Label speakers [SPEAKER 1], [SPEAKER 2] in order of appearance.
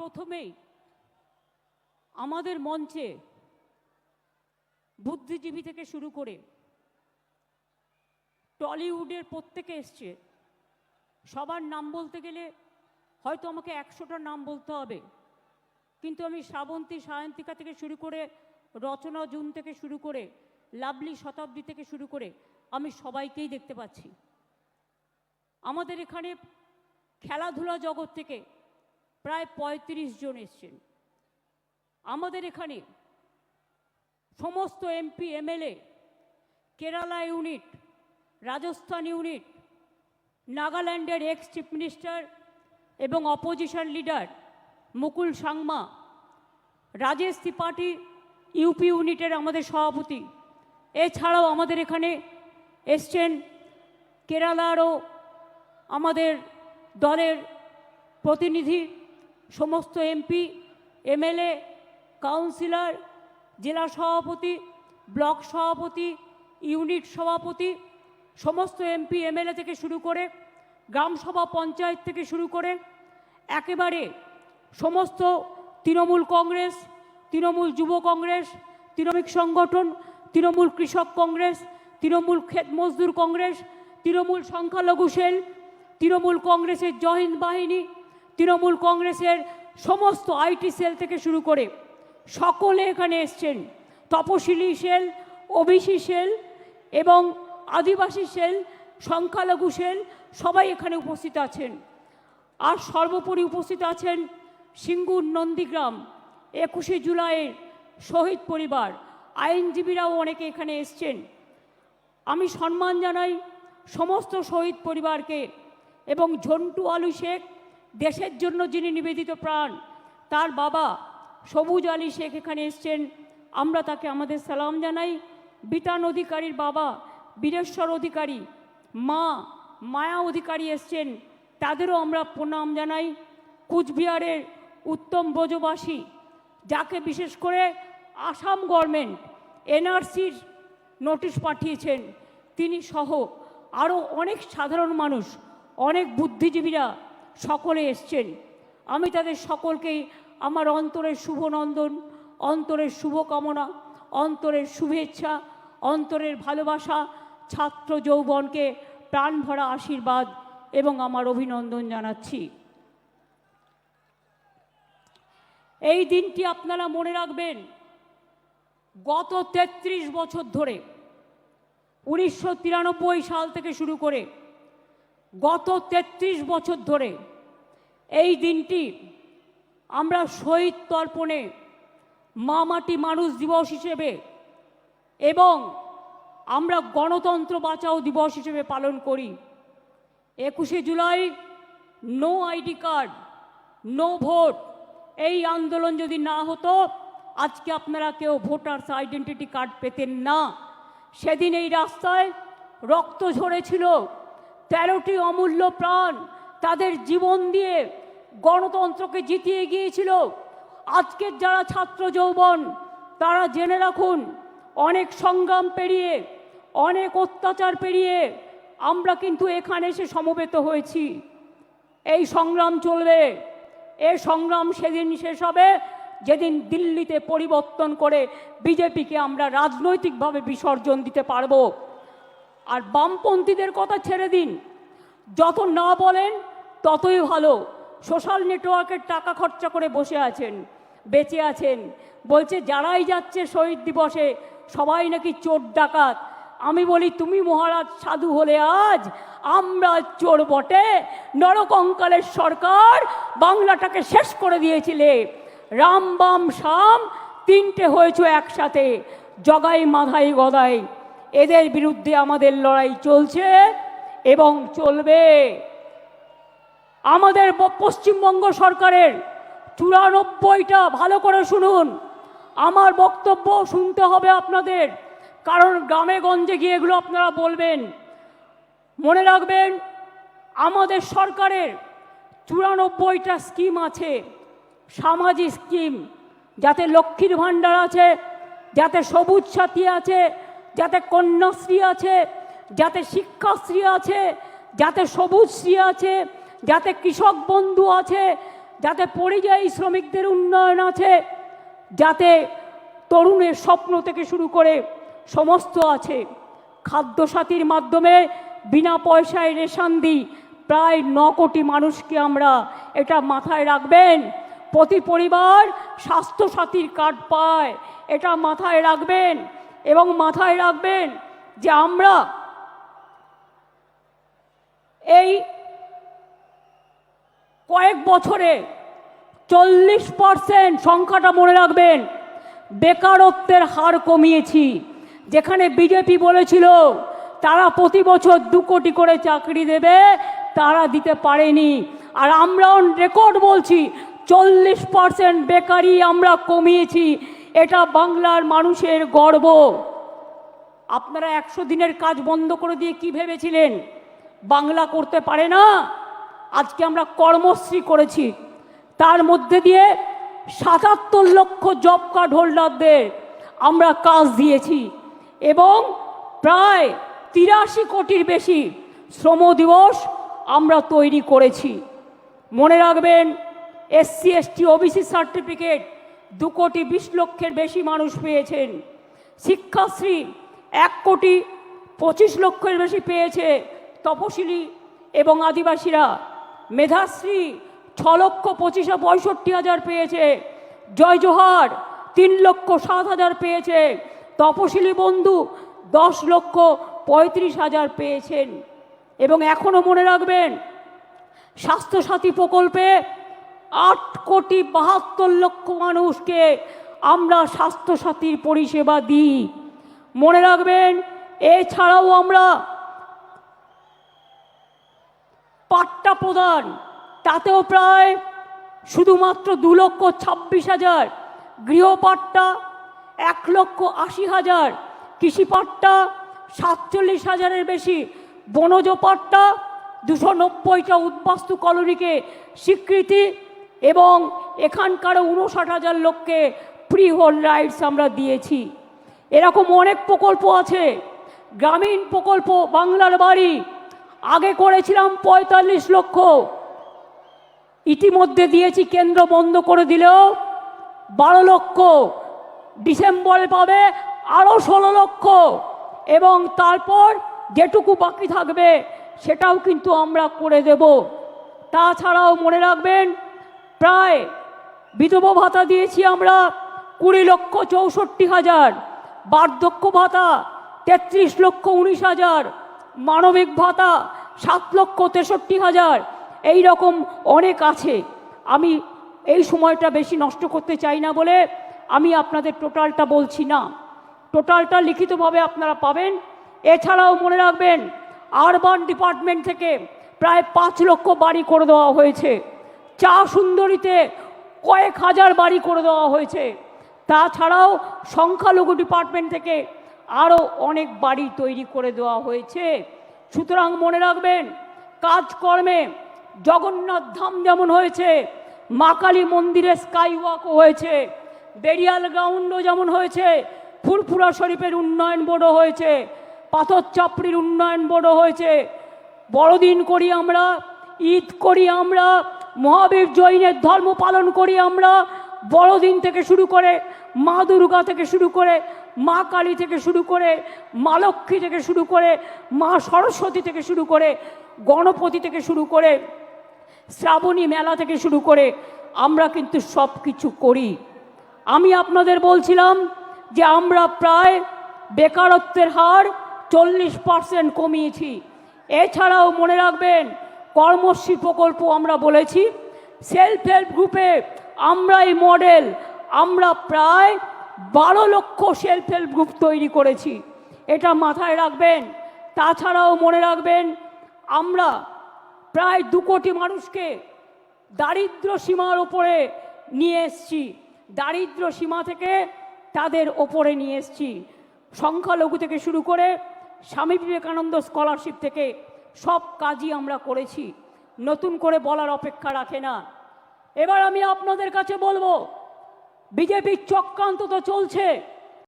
[SPEAKER 1] প্রথমেই আমাদের মঞ্চে বুদ্ধিজীবী থেকে শুরু করে টলিউডের প্রত্যেকে এসছে। সবার নাম বলতে গেলে হয়তো আমাকে একশোটা নাম বলতে হবে। কিন্তু আমি শ্রাবন্তী, সায়ন্তিকা থেকে শুরু করে রচনা, জুন থেকে শুরু করে লাভলি শতাব্দী থেকে শুরু করে আমি সবাইকেই দেখতে পাচ্ছি। আমাদের এখানে খেলাধুলা জগৎ থেকে প্রায় পঁয়ত্রিশ জন এসছেন। আমাদের এখানে সমস্ত MP, MLA, Kerala unit, Rajasthan unit, নাগাল্যান্ডের এক্স চিফ মিনিস্টার এবং opposition leader Mukul Sangma, Rajesh Tripathi UP ইউনিটের আমাদের সভাপতি। এছাড়াও আমাদের এখানে এসছেন কেরালারও আমাদের দলের প্রতিনিধি সমস্ত এমপি, এমএলএ, কাউন্সিলর, জেলা সভাপতি, ব্লক সভাপতি, ইউনিট সভাপতি, সমস্ত এমপি, এমএলএ থেকে শুরু করে গ্রামসভা পঞ্চায়েত থেকে শুরু করে একেবারে সমস্ত তৃণমূল কংগ্রেস, তৃণমূল যুব কংগ্রেস তৃণমিক সংগঠন, তৃণমূল কৃষক কংগ্রেস, তৃণমূল ক্ষেত মজদুর কংগ্রেস, তৃণমূল সংখ্যালঘু সেল, তৃণমূল কংগ্রেসের জহিন্দ বাহিনী তৃণমূল কংগ্রেসের সমস্ত আইটি সেল থেকে শুরু করে সকলে এখানে এসছেন। তপশিলি সেল, ওবিসি সেল এবং আদিবাসী সেল, সংখ্যালঘু সেল সবাই এখানে উপস্থিত আছেন। আর সর্বোপরি উপস্থিত আছেন সিঙ্গুর নন্দীগ্রাম, একুশে জুলাইয়ের শহীদ পরিবার। আইনজীবীরাও অনেকে এখানে এসছেন। আমি সম্মান জানাই সমস্ত শহীদ পরিবারকে এবং ঝন্টু আলু শেখ দেশের জন্য যিনি নিবেদিত প্রাণ, তার বাবা সবুজ আলী শেখ এখানে এসছেন। আমরা তাকে আমাদের সালাম জানাই। বিতান অধিকারীর বাবা বীরেশ্বর অধিকারী, মা মায়া অধিকারী এসছেন। তাদেরও আমরা প্রণাম জানাই। কুচবিহারের উত্তম ব্রজবাসী, যাকে বিশেষ করে আসাম গভর্নমেন্ট, এনআরসির নোটিশ পাঠিয়েছেন। তিনি সহ আরও অনেক সাধারণ মানুষ, অনেক বুদ্ধিজীবীরা সকলে এসছেন। আমি তাদের সকলকেই আমার অন্তরের শুভনন্দন, অন্তরের শুভকামনা, অন্তরের শুভেচ্ছা, অন্তরের ভালোবাসা ছাত্র যৌবনকে প্রাণ ভরা আশীর্বাদ এবং আমার অভিনন্দন জানাচ্ছি। এই দিনটি আপনারা মনে রাখবেন, গত ৩৩ বছর ধরে, উনিশশো তিরানব্বই সাল থেকে শুরু করে গত ৩৩ বছর ধরে এই দিনটি আমরা শহীদ তর্পণে মা মাটি মানুষ দিবস হিসেবে এবং আমরা গণতন্ত্র বাঁচাও দিবস হিসেবে পালন করি। একুশে July, no ID card, no vote, এই আন্দোলন যদি না হতো, আজকে আপনারা কেউ ভোটার্স আইডেন্টিটি কার্ড পেতেন না। সেদিন এই রাস্তায় রক্ত ঝরেছিল তেরোটি অমূল্য প্রাণ তাদের জীবন দিয়ে গণতন্ত্রকে জিতিয়ে গিয়েছিল। আজকের যারা ছাত্র যৌবন, তারা জেনে রাখুন, অনেক সংগ্রাম পেরিয়ে, অনেক অত্যাচার পেরিয়ে আমরা কিন্তু এখানে এসে সমবেত হয়েছি। এই সংগ্রাম চলবে। এ সংগ্রাম সেদিন শেষ হবে। যেদিন দিল্লিতে পরিবর্তন করে বিজেপিকে আমরা রাজনৈতিকভাবে বিসর্জন দিতে পারব। আর বামপন্থীদের কথা ছেড়ে দিন। যত না বলেন, ততই ভালো। সোশ্যাল নেটওয়ার্কের টাকা খরচা করে বসে আছেন, বেঁচে আছেন। বলছে, যারাই যাচ্ছে শহীদ দিবসে, সবাই নাকি চোর ডাকাত। আমি বলি, তুমি মহারাজ সাধু হলে আজ আমরা চোর বটে। নরকঙ্কালের সরকার বাংলাটাকে শেষ করে দিয়েছিলে। রাম বাম শাম তিনটে হয়েছে একসাথে। জগাই মাধাই গদাই। এদের বিরুদ্ধে আমাদের লড়াই চলছে এবং চলবে। আমাদের পশ্চিমবঙ্গ সরকারের চুরানব্বইটা ভালো করে শুনুন। আমার বক্তব্য শুনতে হবে আপনাদের, কারণ গ্রামে গঞ্জে গিয়ে এগুলো আপনারা বলবেন। মনে রাখবেন, আমাদের সরকারের চুরানব্বইটা স্কিম আছে, সামাজিক স্কিম, যাতে লক্ষ্মীর ভাণ্ডার আছে, যাতে সবুজ সাথী আছে যাতে কন্যাশ্রী আছে, যাতে শিক্ষাশ্রী আছে, যাতে সবুজশ্রী আছে, যাতে কৃষক বন্ধু আছে, যাতে পরিযায়ী শ্রমিকদের উন্নয়ন আছে, যাতে তরুণের স্বপ্ন থেকে শুরু করে সমস্ত আছে। খাদ্যসাথীর মাধ্যমে বিনা পয়সায় রেশন দিই, প্রায় ন কোটি মানুষকে আমরা এটা মাথায় রাখবেন। প্রতি পরিবার স্বাস্থ্যসাথীর কার্ড পায়, এটা মাথায় রাখবেন। এবং মাথায় রাখবেন যে আমরা এই কয়েক বছরে চল্লিশ পার্সেন্ট সংখ্যাটা মনে রাখবেন, বেকারত্বের হার কমিয়েছি। যেখানে বিজেপি বলেছিল, তারা প্রতি বছর দু কোটি করে চাকরি দেবে, তারা দিতে পারেনি। আর আমরা রেকর্ড বলছি, চল্লিশ পার্সেন্ট বেকারি আমরা কমিয়েছি। এটা বাংলার মানুষের গর্ব। আপনারা একশো দিনের কাজ বন্ধ করে দিয়ে কি ভেবেছিলেন? বাংলা করতে পারে না? আজকে আমরা কর্মশ্রী করেছি। তার মধ্যে দিয়ে সাতাত্তর লক্ষ জব কার্ড হোল্ডারদের আমরা কাজ দিয়েছি এবং প্রায় তিরাশি কোটির বেশি শ্রম দিবস আমরা তৈরি করেছি। মনে রাখবেন এসসি এসটি ওবিসি সার্টিফিকেট দু কোটি বিশ লক্ষের বেশি মানুষ পেয়েছেন। শিক্ষাশ্রী এক কোটি পঁচিশ লক্ষের বেশি পেয়েছে তপশিলি এবং আদিবাসীরা। মেধাশ্রী ছ লক্ষ পঁচিশে পঁয়ষট্টি হাজার পেয়েছে। জয় জোহার তিন লক্ষ সাত হাজার পেয়েছে। তপশিলি বন্ধু দশ লক্ষ পঁয়ত্রিশ হাজার পেয়েছেন। এবং এখনও মনে রাখবেন, স্বাস্থ্যসাথী প্রকল্পে আট কোটি বাহাত্তর লক্ষ মানুষকে আমরা স্বাস্থ্যসাথীর পরিষেবা দিই। মনে রাখবেন, এছাড়াও আমরা পাট্টা প্রদান, তাতেও প্রায় শুধুমাত্র দু লক্ষ ছাব্বিশ হাজার গৃহপাট্টা, এক লক্ষ আশি হাজার কৃষিপাট্টা, সাতচল্লিশ হাজারের বেশি বনজ পাট্টা, দুশো নব্বইটা উদ্বাস্তু কলোনিকে স্বীকৃতি এবং এখানকার উনষাট হাজার লোককে ফ্রি হোল রাইটস আমরা দিয়েছি। এরকম অনেক প্রকল্প আছে। গ্রামীণ প্রকল্প বাংলার বাড়ি। আগে করেছিলাম পঁয়তাল্লিশ লক্ষ। ইতিমধ্যে দিয়েছি, কেন্দ্র বন্ধ করে দিলেও বারো লক্ষ। ডিসেম্বরে পাবে আরও ষোলো লক্ষ। এবং তারপর যেটুকু বাকি থাকবে, সেটাও কিন্তু আমরা করে দেব। তাছাড়াও মনে রাখবেন প্রায় বিধবা ভাতা দিয়েছি আমরা কুড়ি লক্ষ চৌষট্টি হাজার, বার্ধক্য ভাতা তেত্রিশ লক্ষ উনিশ হাজার, মানবিক ভাতা সাত লক্ষ তেষট্টি হাজার, এই রকম অনেক আছে। আমি এই সময়টা বেশি নষ্ট করতে চাই না বলে আমি আপনাদের টোটালটা বলছি না। টোটালটা লিখিতভাবে আপনারা পাবেন। এছাড়াও মনে রাখবেন আরবান ডিপার্টমেন্ট থেকে প্রায় পাঁচ লক্ষ বাড়ি করে দেওয়া হয়েছে। চা সুন্দরীতে কয়েক হাজার বাড়ি করে দেওয়া হয়েছে। তাছাড়াও সংখ্যালঘু ডিপার্টমেন্ট থেকে আরও অনেক বাড়ি তৈরি করে দেওয়া হয়েছে। সুতরাং মনে রাখবেন, কাজকর্মে জগন্নাথ ধাম যেমন হয়েছে, মা কালী মন্দিরে স্কাই ওয়াকও হয়েছে বেরিয়াল গ্রাউন্ডও যেমন হয়েছে, ফুরফুরা শরীফের উন্নয়ন বোর্ডও হয়েছে পাথর চাপড়ির উন্নয়ন বোর্ডও হয়েছে, বড়দিন করি আমরা, ঈদ করি আমরা মহাবীর জৈনের ধর্ম পালন করি আমরা। বড়দিন থেকে শুরু করে মা দুর্গা থেকে শুরু করে মা কালী থেকে শুরু করে মা লক্ষ্মী থেকে শুরু করে মা সরস্বতী থেকে শুরু করে গণপতি থেকে শুরু করে শ্রাবণী মেলা থেকে শুরু করে আমরা কিন্তু সব কিছু করি। আমি আপনাদের বলছিলাম যে আমরা প্রায় বেকারত্বের হার চল্লিশ পার্সেন্ট কমিয়েছি। এছাড়াও মনে রাখবেন কর্মশ্রী প্রকল্প আমরা বলেছি। সেলফ হেল্প গ্রুপে আমরা এই মডেল আমরা প্রায় বারো লক্ষ সেলফ হেল্প গ্রুপ তৈরি করেছি। এটা মাথায় রাখবেন। তাছাড়াও মনে রাখবেন, আমরা প্রায় দু কোটি মানুষকে দারিদ্র সীমার ওপরে নিয়ে এসছি। দারিদ্র সীমা থেকে তাদের ওপরে নিয়ে এসছি। সংখ্যালঘু থেকে শুরু করে স্বামী বিবেকানন্দ স্কলারশিপ থেকে সব কাজই আমরা করেছি। নতুন করে বলার অপেক্ষা রাখে না। এবার আমি আপনাদের কাছে বলব, বিজেপির চক্রান্ত তো চলছে।